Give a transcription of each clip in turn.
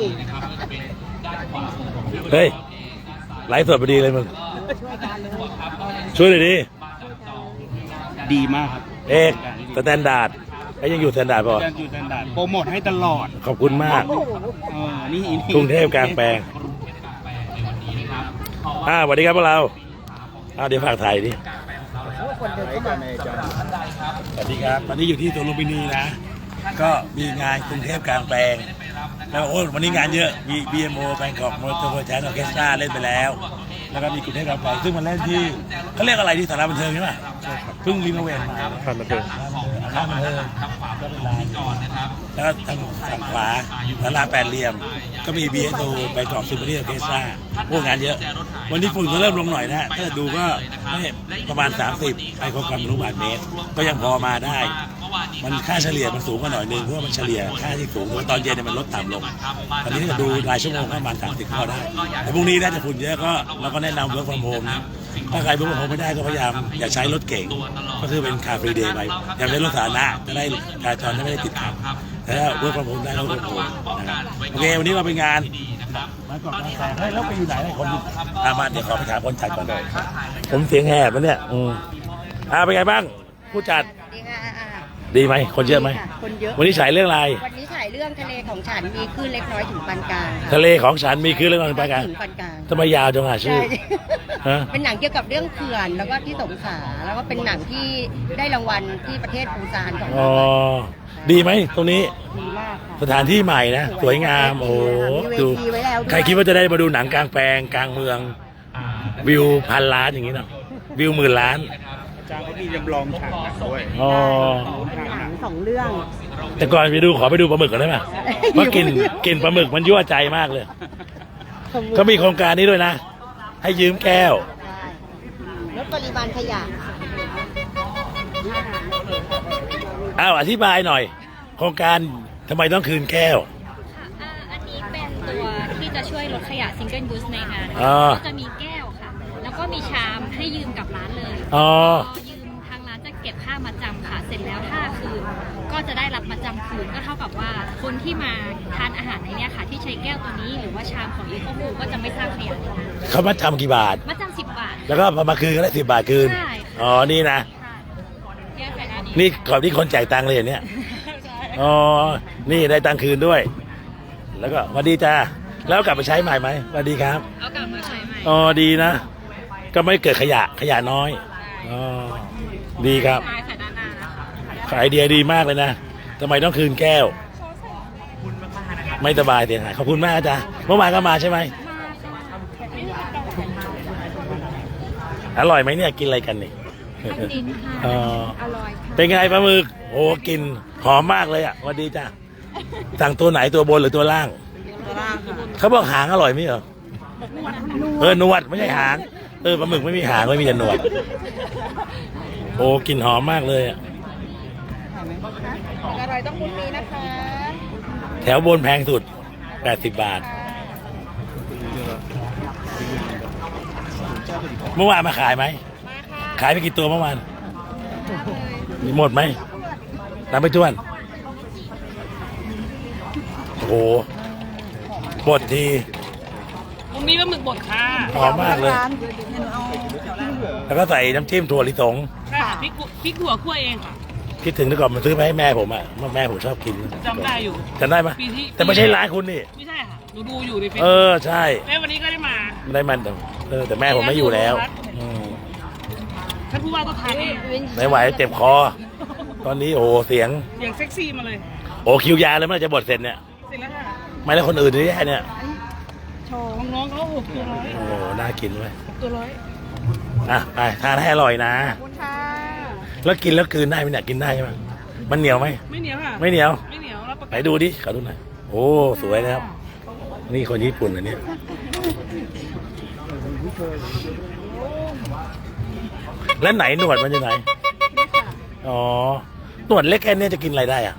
เก่งเฮ้ยไลฟ์สดพอดีเลยมึง ช่วยหน่อยดิดีมากครับเอกสแตนดาร์ดไอ้ยังอยู่สแตนดาร์ดป่ะการอยู่สแตนดาร์ดโปรโมทให้ตลอด ขอบคุณมากเออนี่นี่กรุงเทพกลางแปลงอ่าสวัสดีครับพวกเราอ่าเดี๋ยวฝากถ่ายดิคนเดินเข้ามาสวัสดีครับวันนี้อยู่ที่ตัวลุมพินีนะ ก็มีงานกรุงเทพกลางแปลง แล้วโอ้วันนี้งานเยอะมี BMO แบงกอกมอเตอร์โพแชนออเคสตราเล่นไปแล้ว แล้วก็มีกรุงเทพกลางแปลงซึ่งมันเล่นที่เขาเรียกอะไรที่สาราบันเทิงใช่ไหมเพิ่งรีโนเวทมาผ่านมาเถอะอาคารบันเทิงก็เป็นลานแล้วก็ทางฝั่งขวาสาราแปดเหลี่ยม ก็มี BSO แบงกอกซิมโฟนีออเคสตราพวกงานเยอะ วันนี้ฝุ่นก็เริ่มลงหน่อยนะฮะถ้าดูก็ไม่ประมาณ 30ไมโครกรัมลูกบาศก์เมตรก็ยังพอมาได้ มันค่าเฉลี่ยมันสูงกว่าหน่อยนึงเพราะว่ามันเฉลี่ยค่าที่สูงแต่ว่าตอนเย็นเนี่ยมันลดต่ำลงตอนนี้ถ้าดูรายชั่วโมงก็ประมาณ30ก็ได้แต่พรุ่งนี้น่าจะฝุ่นเยอะก็เราก็แนะนำ work from home นะถ้าใคร work from home ไม่ได้ก็พยายามอย่าใช้รถเก่งก็คือเป็นคาฟรีเดย์ไปอย่าใช้รถสาธารณะจะได้การจราจรจะไม่ได้ติดขัดแต่ถ้า work from home ได้ก็ work from home นะครับโอเควันนี้เราไปงานมาก่อนนะแต่เฮ้ยแล้วไปอยู่ไหนเนี่ยคนอามาเดี๋ยวขอไปถามคนจัดก่อนเลยผมเสียงแหบแล้วเนี่ยอืมอ่าเป็นไงบ้างผู้จัดดีค่ะ ดีไหมคนเยอะไหมดีค่คนเยอะ วันนี้ฉายเรื่องอะไรวันนี้ถ่ายเรื่องทะเลของฉันมีคลื่นเล็กน้อยถึงปานกลางค่ะทะเลของฉันมีคือเรื่องอะไรไปกันถึงปานกลางทำไมยาวจังอะชื่ใช่ อ ฮะ เป็นหนังเกี่ยวกับเรื่องเขื่อนแล้วก็ที่สงขลาแล้วก็เป็นหนังที่ได้รางวัลที่ประเทศปูซานของอ๋อดีไหมตรงนี้ดีมากค่ะ สถานที่ใหม่นะสวยงามโอ้โหมีเวดูทีไว้แล้วด้วย ใครคิดว่าจะได้มาดูหนังกลางแปลงกลางเมือง วิวพันล้านอย่างนี้เนาะวิวหมื่นล้าน จ้างเขามีจำลองฉากหนังด้วยอ๋อหนังสองเรื่อง แต่ก่อนไปดูขอไปดูปลาหมึกก่อนได้ไหมเพราะกินกินปลาหมึกมันยั่วใจมากเลย เขามีโครงการนี้ด้วยนะ ให้ยืมแก้วลดปริมาณขยะ อ้าวอธิบายหน่อย โครงการทำไมต้องคืนแก้วอ่าอันนี้เป็นตัวที่จะช่วยลดขยะซิงเกิลยูสในงานอ่า ก็จะมีแก้วค่ะ แล้วก็มีชามให้ยืมกับร้านเลยอ๋อ พอ มาจำค่ะ เสร็จแล้วถ้าคืนก็จะได้รับมาจำคืนก็เท่ากับว่าคนที่มาทานอาหารในเนี้ยค่ะ ที่ใช้แก้วตัวนี้หรือว่าชามของอีโคฟูก็จะไม่สร้างขยะในร้านเขามาทำกี่บาท มาจำสิบบาท แล้วก็พอมาคืนก็ได้สิบบาทคืน ใช่อ๋อ นี่นะค่ะแก้วใส่หน้านี้นี่ขอบที่คนจ่ายตังค์เลยอย่างเนี้ยอ๋อ นี่ได้ตังค์คืนด้วย แล้วก็สวัสดีจ้า แล้วกลับไปใช้ใหม่ไหมสวัสดีครับ เอากลับมาใช้ใหม่ อ๋อ ดีนะ ก็ไม่เกิดขยะ ขยะน้อย อ๋อ ดีครับใไอเดียดีมากเลยนะทำไมต้องคืนแก้ว ไม่สบายเสียหายขอบคุณมากจ้าเมื่อวานก็มาใช่ไหมอร่อยไหมเนี่ยกินอะไรกันนี่ดินค่ะอ๋ออร่อยเป็นไงปลาหมึกโอ้กลินหอมมากเลยอะสวัสดีจ้าสั่งตัวไหนตัวบนหรือตัวล่างเขาบอกหางอร่อยไหมเหรอเออหนวดไม่ใช่หาง เออปลาหมึกไม่มีหางไม่มีแต่หนวด โอ้กลิ่นหอมมากเลยอะ อร่อยต้องมุนนี้นะคะ แถวบนแพงสุด 80 บาท เมื่อวานมาขายไหมขายไปกี่ตัวเมื่อวานมีหมดไหมนับไปท้วน โอ้โหหมดทีผมมีปลาหมึกบดค่ะหอมมากเลย แล้วก็ใส่น้ำจิ้มถั่วลิสงค่ะพริกกุพริกหัวคั่วเองค่ะ คิดถึงแต่ก่อนมันซื้อไปให้แม่ผมอะแม่ผมชอบกินจำได้อยู่จำได้ไหมปีที่แต่ไม่ใช่ร้านคุณนี่ไม่ใช่ค่ะหนูดูอยู่ในเฟซเออใช่แม่วันนี้ก็ได้มาไม่ได้มันแต่เออแต่แม่ผมไม่อยู่แล้วอืมท่านผู้ว่าก็ทานเองไม่ไหวเจ็บคอ ตอนนี้โอ้โหเสียงอย่างเซ็กซี่มาเลย โอ้คิวยาเลยเมื่อไหร่จะบทเสร็จเนี่ยเสร็จแล้วค่ะไม่แล้วคนอื่นนี่แย่เนี่ยของน้องเขาหกตัวร้อยโอ้โหน่ากินเว้ยหกตัวร้อยอะไปทานให้อร่อยนะขอบคุณค่ะ แล้วกินแล้วกลืนได้ไหมเนี่ยกินได้ใช่ไหมมันเหนียวไหมไม่เหนียวค่ะ ไม่เหนียว ไม่เหนียวรับประไหนกันดูดิขอดูหน่อยโอ้สวยนะครับ นี่คนญี่ปุ่นอันนี้แล้วไหนหนวดมันอยู่ไหนอ๋อหนวดเล็กแค่นี้จะกินอะไรได้อะ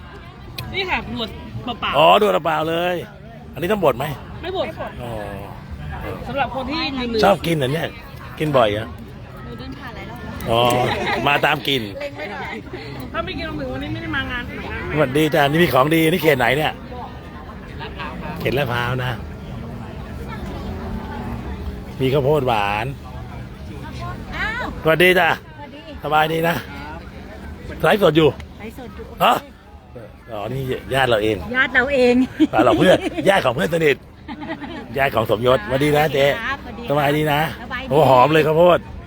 นี่ค่ะหนวดเปล่าอ๋อหนวดเปล่าเลย อันนี้ต้องบดไหมๆไม่บดค่ะอ๋อสำหรับคนที่มือชอบกินอันเนี้ยกินบ่อยเหรอะ อบแล้วอ๋อ มาตามกินถ้าไม่กินปลาหมึกวันนี้ไม่ได้มางานไหนนะสวัสดีจ้านี่มีของดีนี่เขตไหนเนี่ย เข็นละพร้าวนะ มีข้าวโพดหวานสวัสดีจ้ะสบายดีนะไลฟ์สดอยู่ไลฟ์สดอยู่ฮะอ๋อ นี่ญาติเราเอง ญาติเราเองอ่าเราเพื่อน ญาติของเพื่อนสนิท ญาติของสมยศสวัสดีนะเจ๊ครับสวัสดีสบายดีนะสบายดีโอ้หอมเลยข้าวโพดหอม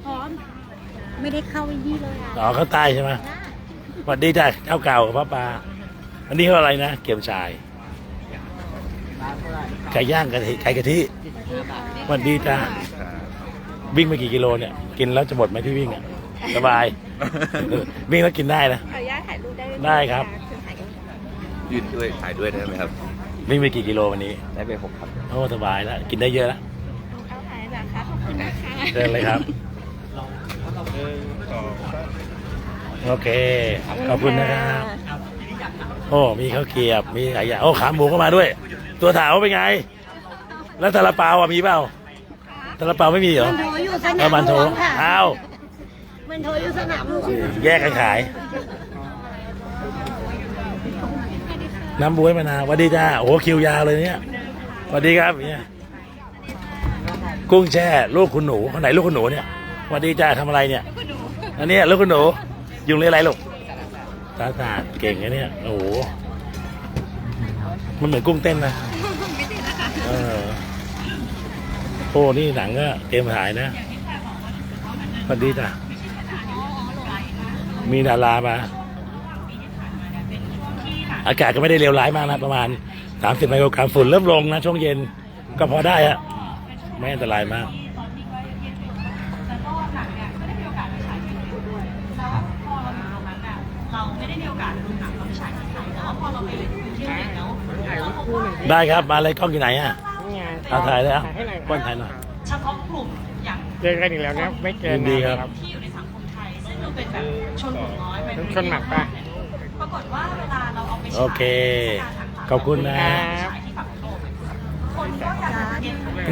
ไม่ได้เข้าไอ้นี่เลยอะอ๋อข้าวใต้ใช่ไหมสวัสดีจ้ะเจ้าเก่าพระปลาอันนี้เขาอะไรนะ เกี๊ยวชายไก่ย่างกะทิไก่กะทิสวัสดีจ้าวิ่งไปกี่กิโลเนี่ย กินแล้วจะหมดไหมที่วิ่งอะสบาย วิ่งแล้วกินได้นะขออนุญาตถ่ายรูปได้ได้ครับยืนด้วยถ่ายด้วยได้ไหมครับ วิ่งไปกี่กิโลวันนี้ ได้ไปหกครับโอ้สบายแล้ว กินได้เยอะแล้วเอาถ่ายนะคะขอบคุณนะคะเดินเลยครับ โอเค ขอบคุณนะครับโอ้มีข้าวเกรียบมีหลายอย่างโอ้ขาหมูก็มาด้วย ตัวถาวเป็นไง แล้วซาลาเปาอะมีเปล่าซาลาเปาไม่มีเหรอมันโถอยู่สเอานามมันโถหลวงค่ะอ้าวมันโถอยู่สนามหลวงแยกกันขาย น้ำบวยมะนาวสวัสดีจ้าโอ้โหคิวยาวเลยเนี่ยสวัสดีครับเนี่ยกุ้งแช่ลูกคุณหนูคนไหนลูกคุณหนูเนี่ยส วัสดีจ้าทำอะไรเนี่ยอันเนี้ยลูกคุณหนูยุงเรียกอะไรลูกตาตาดเก่งนะเนี่ยโอ้โหมันเหมือนกุ้งเต้นนะเออโอ้นี่หนังก็เตรียมถ่ายนะสวัสดีจ้ะมีดารามาอากาศก็ไม่ได้เลวร้ายมากนะประมาณ 30 ไมโครกรัมฝุ่นเริ่มลงนะช่วงเย็น ก็พอได้อะไม่อันตรายมาก ได้ครับมาเลยกล้องอยู่ไหนอะเอาถ่ายเลยอะกล้องถ่ายหน่อยเจอกันอีกแล้วนะไม่เกิยินนดีครับเป็นชนหมักปะโอเคขอบคุณนะ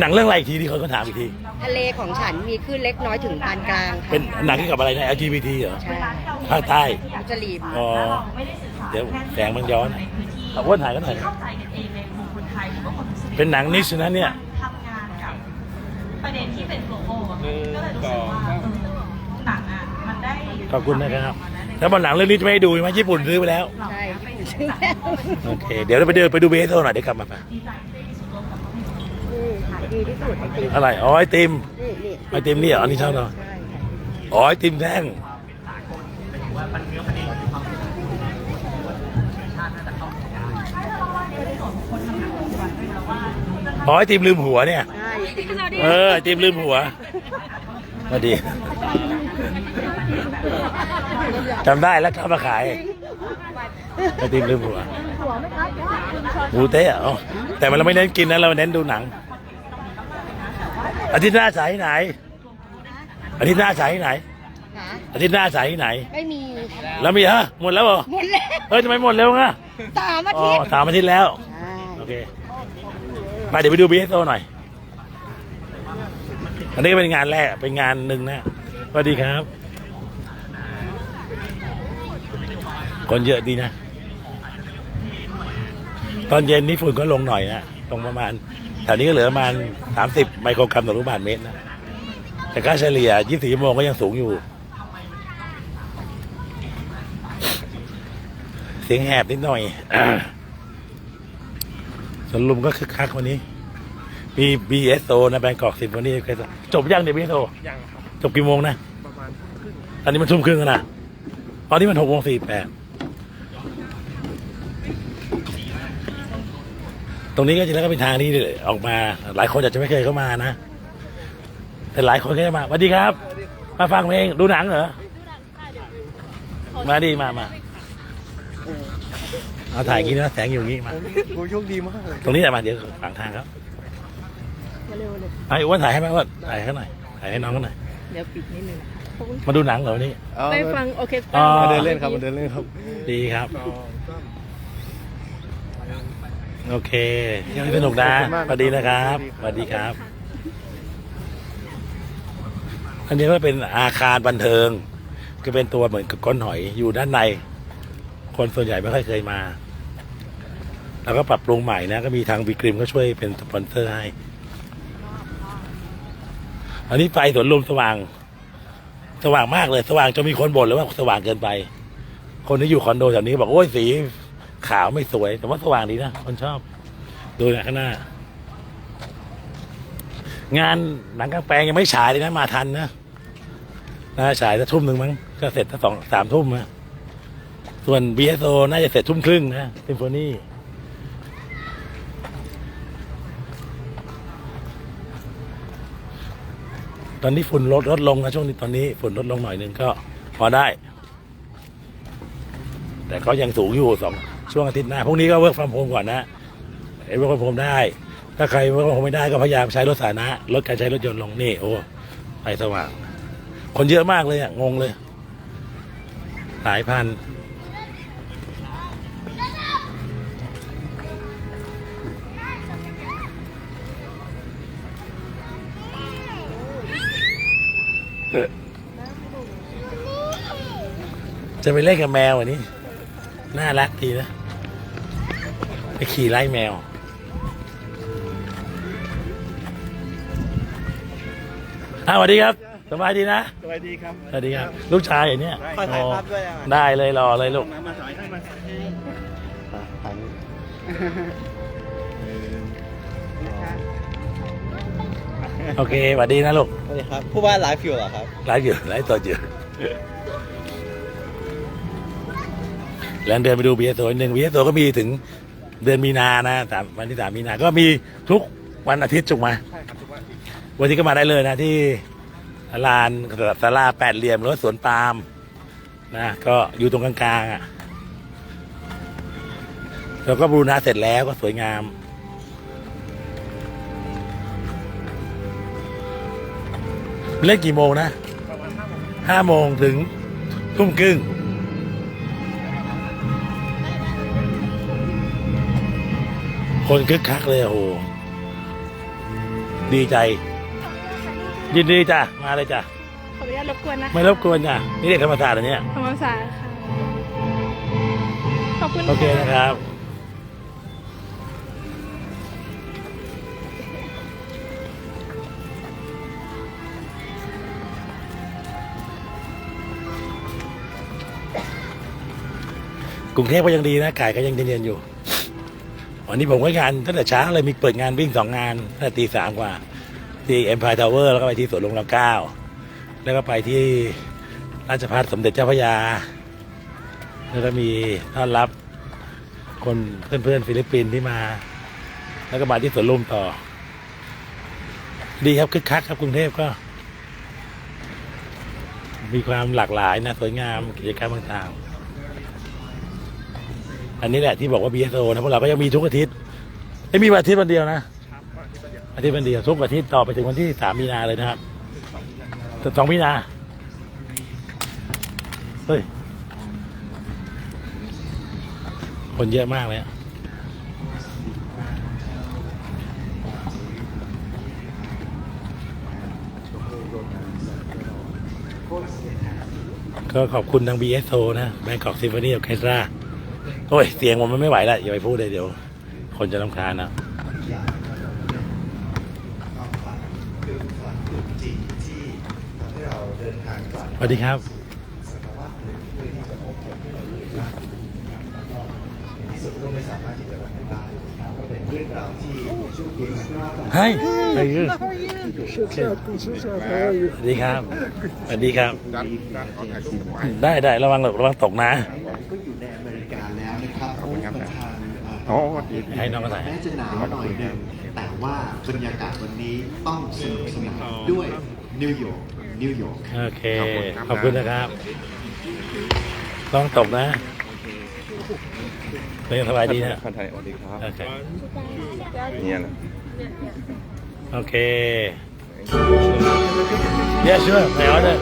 หนังเรื่องอะไรอีกทีที่คนก็ถามอีกที ทะเลของฉันมีคลื่นเล็กน้อยถึงปานกลางค่ะเป็นหนังเกี่ยวกับอะไรนะ LGBT เหรอใช่ภาคใต้ มุสลิม อ๋อ เดี๋ยวแสงมันย้อนเอาอ้วนถ่ายกันหน่อยเป็นหนังนิชนะเนี่ยประเด็นที่เป็นโกลบอลอะหนึ่งก็เลยรู้สสึอกงว่าสามหนังอะมันได้ขอบคุณนะครับ แล้วบนหนังเรื่องนี้จะไม่ให้ดูใช่ไหมญี่ปุ่นซื้อไปแล้วใช่โอเค เดี๋ยวเราไปเดินไปดูเบสโซหน่อยเดี๋ยวกลับมาปะนี่ขายดีที่สุดไอติมอะไร อ๋อไอติม นี่นี่ไอติมนี่เหรออันนี้ชอบเหรอใช่ อ๋อไอติมแท่ง อ๋อไอติมลืมหัวเนี่ยใช่เออไอติมลืมหัวมาดีจำได้แล้วเข้ามาขายไอติมลืมหัวหมูเต๊ะอ๋อแต่มันเราไม่เน้นกินนะเราเน้นดูหนังอาทิตย์หน้าสายที่ไหนอาทิตย์หน้าสายที่ไหนหาอาทิตย์หน้าสายที่ไหน ไม่มี แล้วมีฮะหมดแล้วเหรอหมดแล้วเฮ้ยทำไมหมดเร็วง่ะสามอาอ๋อทิตย์สามอาทิตย์แล้วใช่โอเค ไปเดี๋ยวไปดูบีเอสโหน่อย อันนี้ก็เป็นงานแรก เป็นงานหนึ่งนะสวัสดีครับ คนเยอะดีนะ ตอนเย็นนี้ฝุ่นก็ลงหน่อยนะลงประมาณแถวนี้ก็เหลือประมาณสามสิบไมโครกรัมต่อลูกบาศก์เมตรนะ แต่ค่าเฉลี่ย24ชั่วโมงก็ยังสูงอยู่ เสียงแหบนิดหน่อยอ่าสวนลุมก็คึกคักวันนี้ มี BSO นะแบงกอกซิมโฟนีจบยังเนี่ย BSO ยังครับจบกี่โมงนะประมาณครึ่งตอนนี้มันทุ่มครึ่งแล้วนะตอนนี้มันหกโมงสี่แปดตรงนี้ก็จริงแล้วก็เป็นทางที่ออกมา หลายคนอาจจะไม่เคยเข้ามานะ แต่หลายคนก็จะมาสวัสดีครับ มาฟังเพลงดูหนังเหรอมาดีมามาเอาถ่ายอย่างนี้นะแสงอยู่อย่างนี้มาโอ้โชคดีมากเลยตรงนี้แหละมาเดี๋ยวฝังทางครับ ไอ้อ้วนถ่ายให้ไหมอ้วนถ่ายให้หน่อยถ่ายให้น้องเขาหน่อยเดี๋ยวปิดนิดนึงมาดูหนังเหรอวันนี้ไปฟังโอเคอ๋อ มาเดินเล่นครับมาเดินเล่นครับดีครับ โอเคยังสนุกนะขอบคุณมากสวัสดีนะครับสวัสดีครับ อันนี้ก็เป็นอาคารบันเทิง ก็เป็นตัวเหมือนกับก้นหอยอยู่ด้านใน คนส่วนใหญ่ไม่ค่อยเคยมา แล้วก็ปรับปรุงใหม่นะ ก็มีทางวิกริมก็ช่วยเป็นสปอนเซอร์ให้ อันนี้ไฟสวนลมสว่าง สว่างมากเลย สว่างจนมีคนบ่นเลยว่าสว่างเกินไป คนที่อยู่คอนโดแถวนี้บอกโอ้ยสีขาวไม่สวย แต่ว่าสว่างดีนะคนชอบ ดูนะข้างหน้า งานหนังกลางแปลงยังไม่ฉายเลยนะมาทันนะน่าฉายสักทุ่มหนึ่งมั้งก็เสร็จสักสองสามทุ่มนะส่วน BSO น่าจะเสร็จทุ่มครึ่งนะซิมโฟนี ตอนนี้ฝุ่นลดลดลงนะช่วงนี้ตอนนี้ฝุ่นลดลงหน่อยนึงก็พอได้ แต่ก็ยังสูงอยู่สองช่วงอาทิตย์หน้าพรุ่งนี้ก็เวิร์กฟอร์มโฮมก่อนนะเอ้เวิร์กฟอร์มโฮมได้ ถ้าใครเวิร์กฟอร์มโฮมไม่ได้ก็พยายามใช้รถสาธารณะลดการใช้รถยนต์ลงนี่โอ้ไฟสว่าง คนเยอะมากเลยอะงงเลย หลายพัน จะไปเล่นกับแมวอันนี้ น่ารักดีนะ ไปขี่ไล่แมว อ้าวสวัสดีครับ สบายดีนะ สวัสดีครับสวัสดีครับ ลูกชายอย่างเนี้ยขอถ่ายภาพด้วยอะได้เลยรอเลยลูก มามาสายให้มาสายให้ถ่ายโอเคสวัสดีนะลูกสวัสดี ครับผู้ว่าไลฟ์อยู่เหรอครับไลฟ์อยู่ไลฟ์สดอยู่แล้วเดินไปดูบีเอสโซหนึ่งบีเอสโซก็มีถึงเดือนมีนานะสามวันที่สามมีนา ก็มีทุกวันอาทิตย์จุกมาวันนี้ก็มาได้เลยนะที่ลานศาลาแปดเหลี่ยมหรือว่าสวนปาล์มนะก็อยู่ตรงกลางๆอะแล้วก็บูรณะเสร็จแล้วก็สวยงาม เล่นกี่โมงนะห้าโมงถึงทุ่มครึ่งคนคึกคักเลยโอ้โหดีใจ ยินดีจ้ะ มาเลยจ้ะ ขออนุญาตรบกวนนะคะไม่รบกวนจ้ะนี่เด็กธรรมศาสตร์เหรอเนี่ยธรรมศาสตร์ค่ะ ขอบคุณโอเคนะครับ กรุงเทพก็ยังดีนะกายก็ยังเย็นๆอยู่ วันนี้ผมก็งานตั้งแต่เช้าเลยมีเปิดงานวิ่งสองงานตั้งแต่ตีสามกว่า ที่ Empire Tower แล้วก็ไปที่สวนลงรามเก้า แล้วก็ไปที่ราชพัฒสมเด็จเจ้าพระยา แล้วก็มีต้อนรับคนเพื่อนๆฟิลิปปินส์ที่มา แล้วก็มาที่สวนลุมต่อ ดีครับคึกคักครับกรุงเทพก็ มีความหลากหลายนะสวยงามกิจกรรมต่างๆ อันนี้แหละที่บอกว่า BSO นะพวกเราก็ยังมีทุกอาทิตย์ไม่มีวันอาทิตย์วันเดียวนะอาทิตย์วันเดียวทุกอาทิตย์ต่อไปถึงวันที่สามมีนาเลยนะครับสองมีนาเฮ้ยคนเยอะมากเลยอะก็ขอบคุณทาง BSO นะ Bangkok Symphony Orchestra โอ้ ยเสียงผมมันไม่ไหวแล้วอย่าไปพูดเลยเดี๋ยว คนจะรำคาญนะสวัสดีครับ Hi. How are you? สวัสดีครับ สวัสดีครับ ได้ได้ระวังระวังตกนะานอ๋อให้น้องก็ถ่ายแม้จะหนาวหน่อยหนึงแต่ว่าบรรยากาศวันนี้ต้องสนุกสนานด้วยนิวยอร์กนิวยอร์ก โอเคขอบคุณนะครับ ต้องตกนะเป็นยังสบายดีนะคนไทยสวัสดีครับ โอเค เนี่ยนะ โอเค Yeah sure my order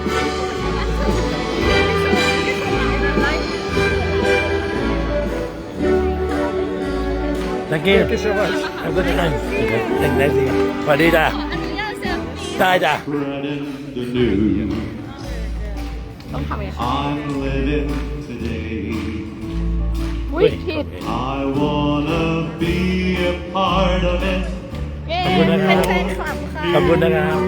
Thank you Thank you so much Have a good time Okay Thank you สวัสดีจ้ะขออนุญาตเซลฟี่ได้จ้ะต้องทำยังไง I'm living today อุ้ยอุ้ยผิด I wanna be a part of it เย้ขอบคุณนะครับเป็นแฟนคลับค่ะขอบคุณนะครับ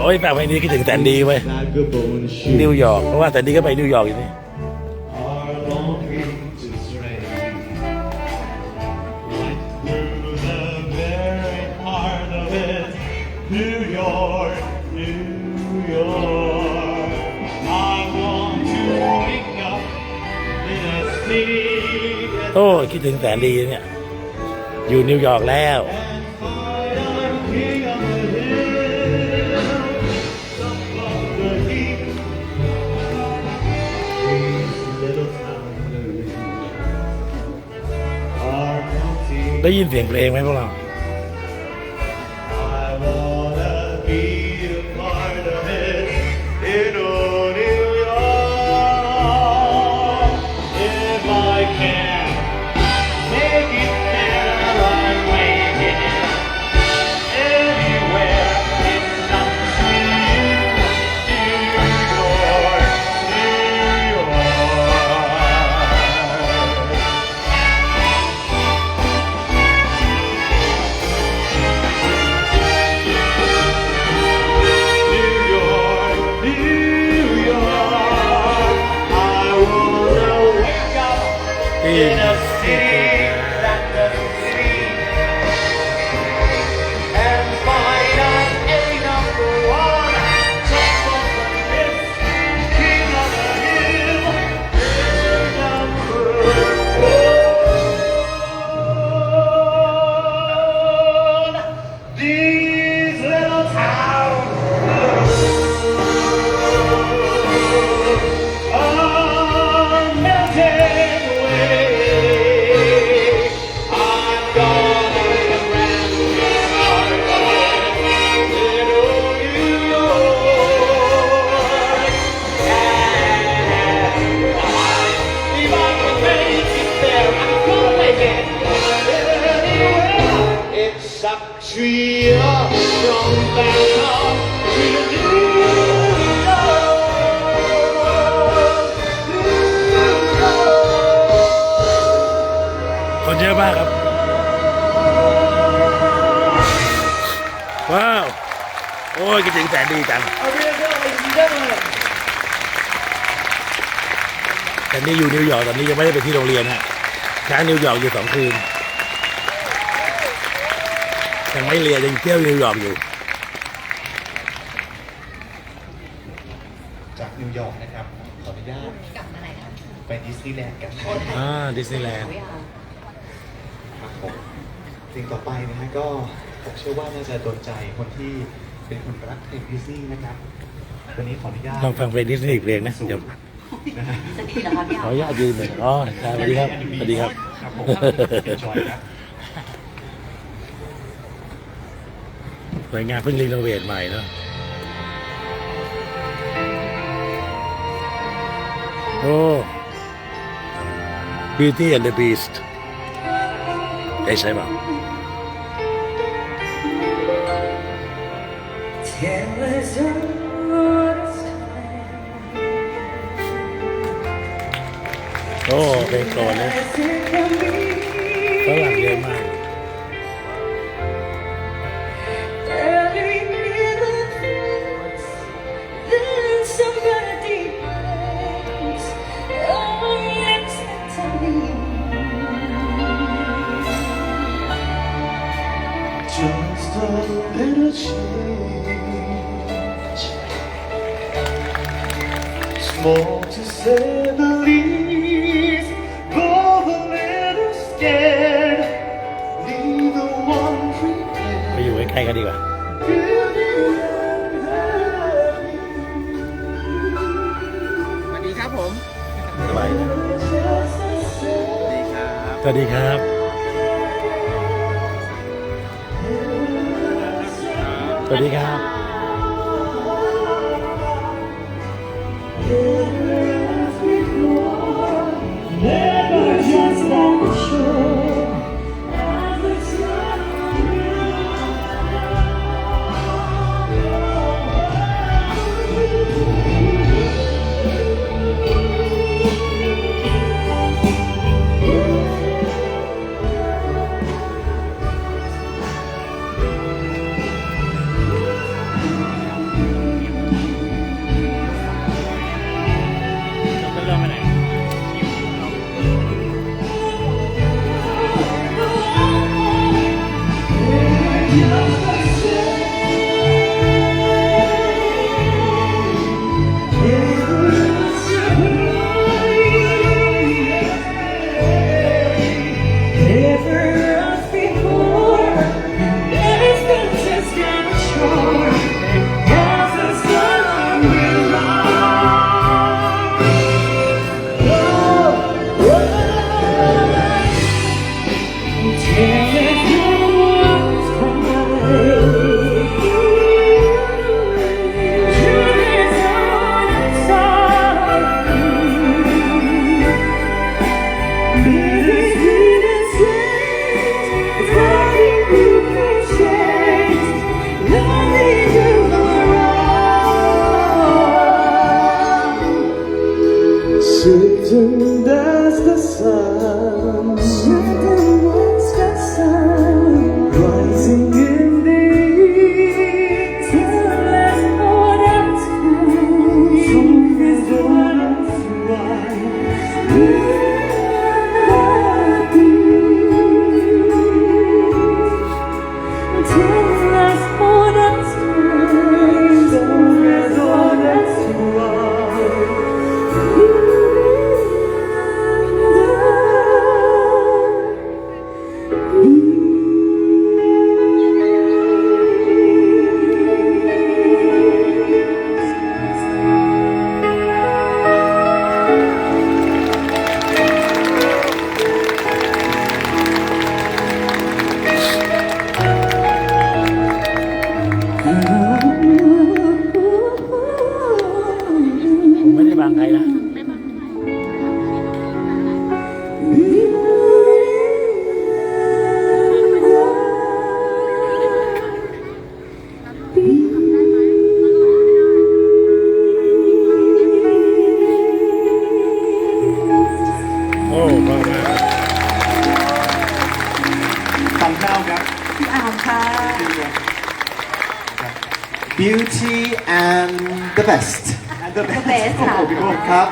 โอ้ยแปลกไปนี้คิดถึงแสนดีเว้ย Vagabond นิ ship วยอร์กเพราะว่าแสนดีก็ไปนิวยอร์กอยู่นี่ โอ้คิดถึงแสนดีเนี่ย อยู่นิวยอร์กแล้วได้ยินเสียงเพลงไหมพวกเรา แต่นี่อยู่นิวยอร์กตอนนี้ยังไม่ได้ไปที่โรงเรียนฮะค้างนิวยอร์กอยู่สองคืนยังไม่เรียนยังเที่ยวนิวยอร์กอยู่ จากนิวยอร์กนะครับ ขออนุญาตกลับมาไหนครับไปดิสนีย์แลนด์กันอ่าดิสนีย์แลนด์ครับผมสิ่งต่อไปนะฮะก็ผมเชื่อว่าน่าจะโดนใจคนที่เป็นคนรักเพลงดิสนีย์นะครับวันนี้ขออนุญาตลองฟังเพลงดิสนีย์อีกเพลงนะเดี๋ยว นะฮะขออนุญาตยืนหน่อยอ๋อครับสวัสดีครับสวัสดีครับครับผม Enjoy ครับสวยงามเพิ่งรีโนเวทใหม่เนาะโอ้ Beauty and the Beast ได้ใช่เปล่า โอ้เพลงโปรดเลยฝรั่งเยอะมาก Just a little change. Small to say ครับผม สบายสวัสดีครับ สวัสดีครับ สวัสดีครับ Never you. Shifting as the sun.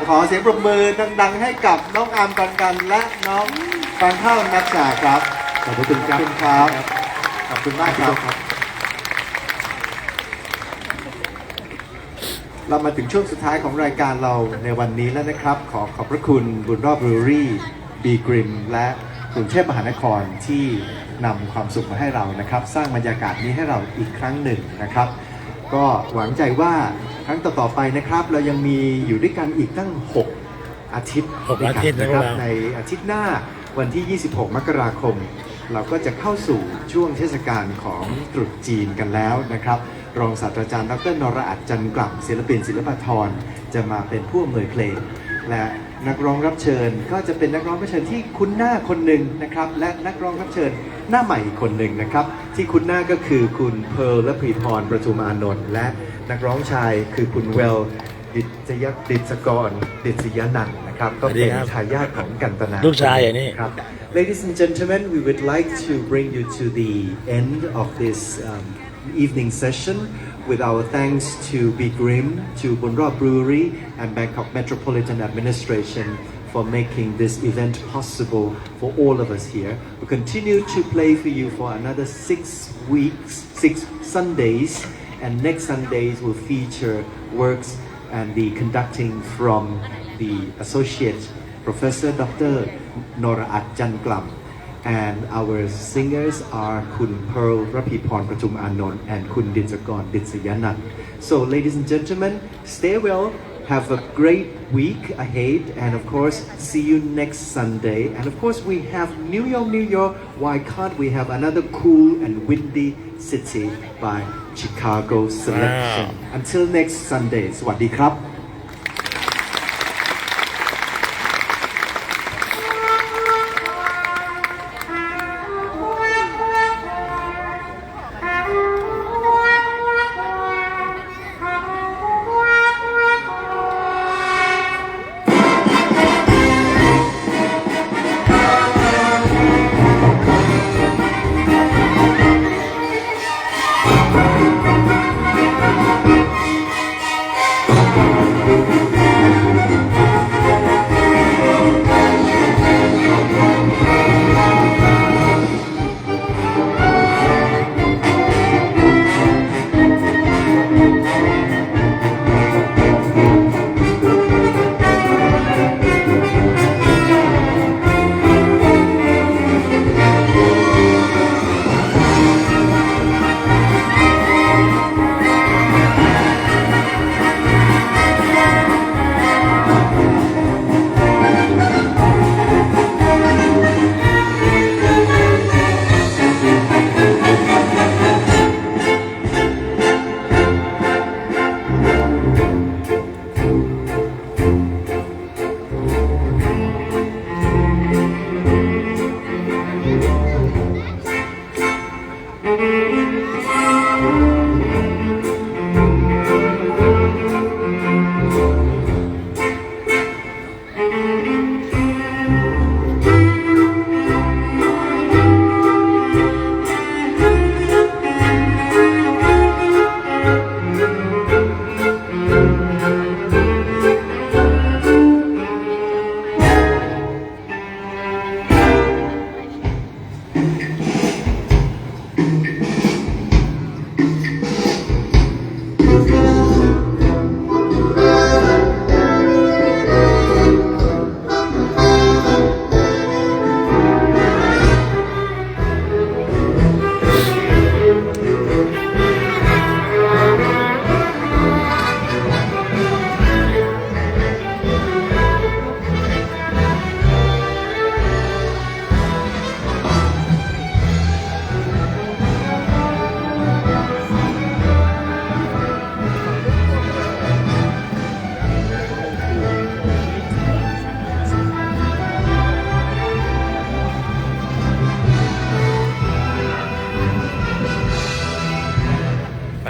ขอเสียงปรบมือดังๆ ให้กับน้องอาร์มกันกัน และน้องฟางข้าวนักจ่าครับขอบคุณครับครับขอบคุณมากครับ เรามาถึงช่วงสุดท้ายของรายการเราในวันนี้แล้วนะครับ ขอขอบพระคุณบุญรอบบรูรี่บีกริมและกรุงเทพมหานครที่นำความสุขมาให้เรานะครับ สร้างบรรยากาศนี้ให้เราอีกครั้งหนึ่งนะครับ ก็หวังใจว่า ครั้งต่อๆไปนะครับ เรายังมีอยู่ด้วยกันอีกตั้ง 6 อาทิตย์หกอาทิตย์ด้วยกันนะครับ นะครับ ในอาทิตย์หน้าวันที่ 26 มกราคม เราก็จะเข้าสู่ช่วงเทศกาลของตรุษจีนกันแล้วนะครับ รองศาสตราจารย์ดรนรอัจจันกลับศิลปินศิลปธรจะมาเป็นผู้อำนวยเพลง และนักร้องรับเชิญก็จะเป็นนักร้องรับเชิญที่คุ้นหน้าคนหนึ่งนะครับ และนักร้องรับเชิญหน้าใหม่อีกคนหนึ่งนะครับ ที่คุ้นหน้าก็คือคุณเพิร์ลและพรีพรประทุมอานนท์และ นักร้องชายคือคุณเวลดิษยดิษกรดิษยนันท์นะครับก็เป็นสวัสดีครับทายาทของกันตนาลูกชายอย่างนี้ครับ Ladies and gentlemen we would like to bring you to the end of this um, evening session with our thanks to Big Rim, to Bunra Brewery and Bangkok Metropolitan Administration for making this event possible for all of us here. We continue to play for you for another six weeks, six Sundays, and next Sundays will feature works and the conducting from the associate professor Dr. Nora Ajanglam. And our singers are Kun Pearl Rapipon Pratum Anon and Kun Dinsakon Dinsayanan. So, ladies and gentlemen, stay well, have a great week ahead, and of course, see you next Sunday. And of course, we have New York, New York. Why can't we have another cool and windy city by Chicago selection? Until next Sunday, สวัสดีครับ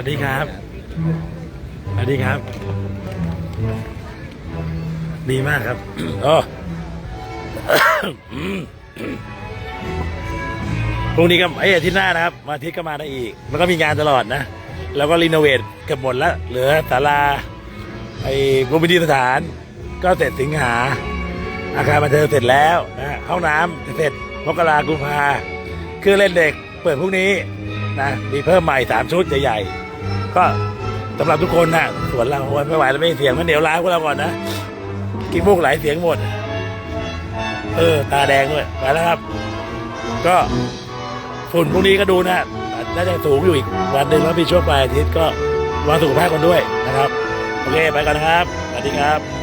ดีครับ สวัสดีครับ ดีมากครับโอ้พรุ่งนี้ก็ไอ้อาทิตย์หน้านะครับมาอาทิตย์ก็มาได้อีก แล้วก็มีงานตลอดนะ แล้วก็รีโนเวทเกือบหมดแล้ว เหลือศาลาไอ้บุญพิธีสถาน ก็เสร็จสิงหา อาคารบันเทิงเสร็จแล้วนะห้องน้ำเสร็จมกรากุมภาคือเล่นเด็กเปิดพรุ่งนี้นะมีเพิ่มใหม่สามชุดใหญ่ๆ ก็สำหรับทุกคนนะสวนเราไม่ไหวแล้วไม่เสียงมันเดี๋ยวล้ายพวกเราก่อนนะกินพวกหลายเสียงหมด เออ ตาแดงด้วยไปแล้วครับ ก็ฝุ่นพรุ่งนี้ก็ดูนะน่าจะสูงอยู่อีกวันหนึ่งแล้วพี่ช่วงปลายอาทิตย์ก็วางสุขภาพกันด้วยนะครับ โอเค ไปกันนะครับสวัสดีครับ